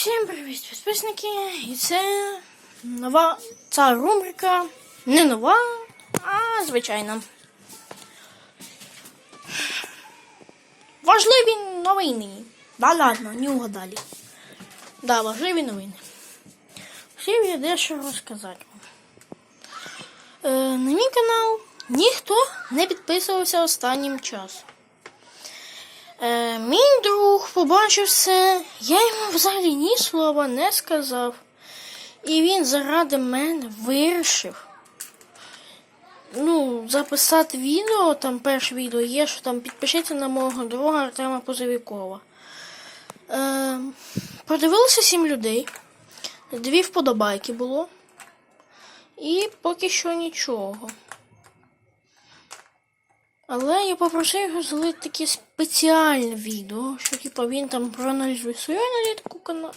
Всім привіт, підписники! І це нова ця рубрика. Не нова, а звичайна. Важливі новини. Да ладно, не угадали. Да, важливі новини. Хотів я дещо розказати вам. Е, на мій канал ніхто не підписувався останнім часом. Е, мій друг побачив це, я йому взагалі ні слова не сказав. І він заради мене вирішив. Ну, записати відео, там перше відео є, що там підпишіться на мого друга Артема Позивікова. Е, подивилося сім людей. Дві вподобайки було. І поки що нічого. Але я попросив його зробити таке спеціальне відео, що типу, він там проаналізує свою аналітику каналу.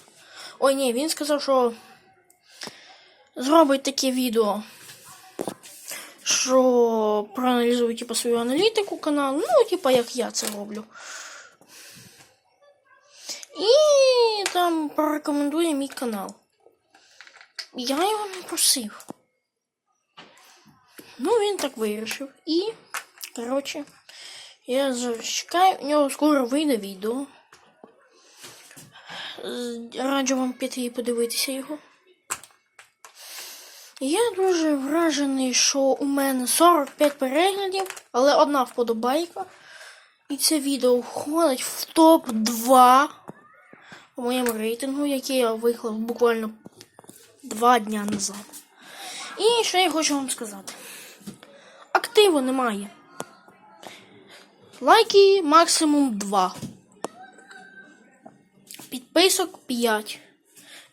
Ой, ні, він сказав, що зробить таке відео, що проаналізує типу, свою аналітику каналу. Ну, типу, як я це роблю. І там порекомендує мій канал. Я його не просив. Ну, він так вирішив. І Коротше, я зараз чекаю, у нього скоро вийде відео. Раджу вам піти і подивитися його. Я дуже вражений, що у мене 45 переглядів, але одна вподобайка. І це відео входить в топ-2 у моєму рейтингу, який я виклав буквально два дня назад. І що я хочу вам сказати. Активу немає. Лайки максимум 2. Підписок 5.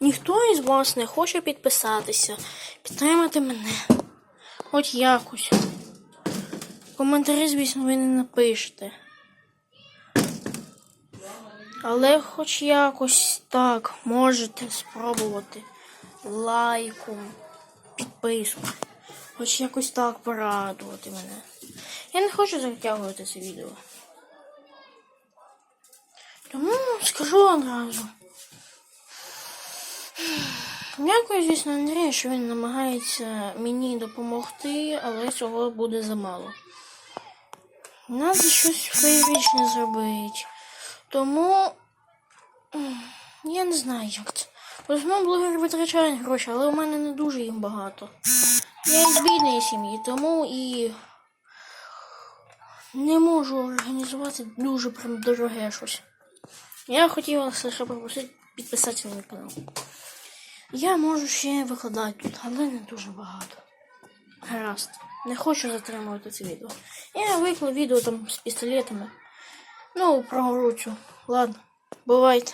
Ніхто із вас не хоче підписатися, підтримати мене. Хоч якось. Коментарі, звісно, ви не напишете. Але хоч якось так можете спробувати лайком, підписку. Хоч якось так порадувати мене. Я не хочу затягувати це відео. Тому скажу одразу. Дякую, звісно, Андрію, що він намагається мені допомогти, але цього буде замало. Треба щось феєричне зробити. Тому я не знаю, як це. В основному блогери витрачають гроші, але у мене не дуже їм багато. Я із бідної сім'ї, тому і не можу організувати дуже прям дороге щось. Я хотіла лише попросити підписатися на мій канал. Я можу ще викладати тут, але не дуже багато. Гаразд. Не хочу затримувати це відео. Я виклав відео там з пістолетами. Ну, про гру цю. Ладно, бувайте.